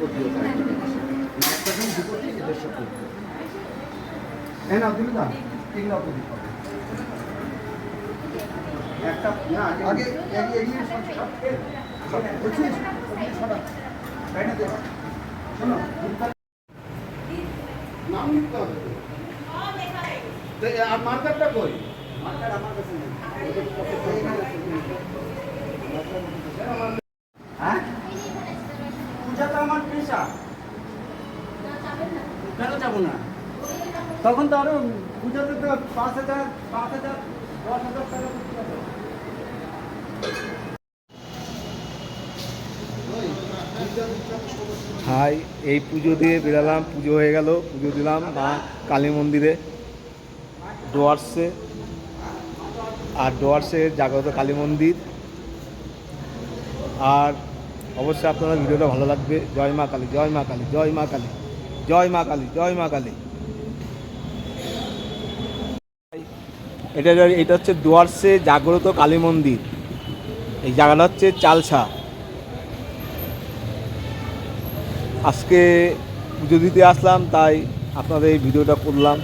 কোটি একটা জমি দু তিন একটা না আগে শোনো আর মার্কারটা কই মার্কার আমার কাছে নেই তো আমার পেশা। কেন যাব না? তখন তো আরও পুজোতে তো পাঁচ হাজার পাঁচ হাজার দশ হাজার টাকা হাই এই পুজো দিয়ে বেরালাম পুজো হয়ে গেল পুজো দিলাম মা কালী মন্দিরে ডোয়ার্সে। আর ডোয়ার্সে জাগ্রত কালী মন্দির। আর অবশ্যই আপনাদের ভিডিওটা ভালো লাগবে। জয় মা কালী, জয় মা কালী, জয় মা কালী, জয় মা কালী, জয় মা কালী। এটা এটা হচ্ছে ডুয়ার্সে জাগ্রত কালী মন্দির। এই জায়গাটা হচ্ছে চালসা। আজকে পুজো দিতে আসলাম, তাই আপনাদের এই ভিডিওটা করলাম।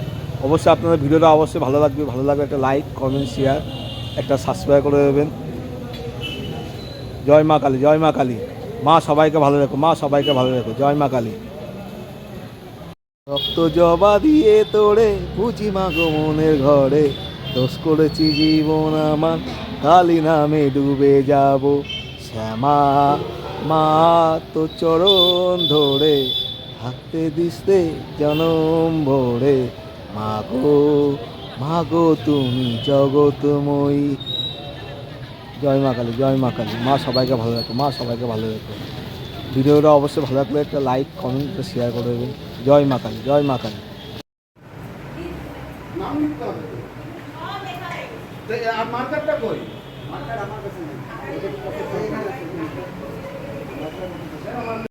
অবশ্যই আপনাদের ভিডিওটা অবশ্যই ভালো লাগবে। ভালো লাগবে একটা লাইক কমেন্ট শেয়ার একটা সাবস্ক্রাইব করে দেবেন। জয় মা কালী, জয় মা কালী। মা সবাইকে ভালো রেখো, মা সবাইকে ভালো রেখো। জয় মা কালী। রক্ত জবা দিয়ে তোড়ে বুঝি মা গো মনের ঘরে। দোষ করেছি জীবন আমার, কালী নামে ডুবে যাব। শ্যামা, মা তো চরণ ধরে থাকতে দিস্তে জনম ভরে। মা গো মা গো তুমি জগতময়ী জয় মা কালী, জয় মা কালী। মা সবাইকে ভালো রাখো, মা সবাইকে ভালো রাখো। ভিডিওটা অবশ্যই ভালো লাগলে একটা লাইক কমেন্ট শেয়ার করে দেবেন। জয় মা কালী, জয় মা কালী।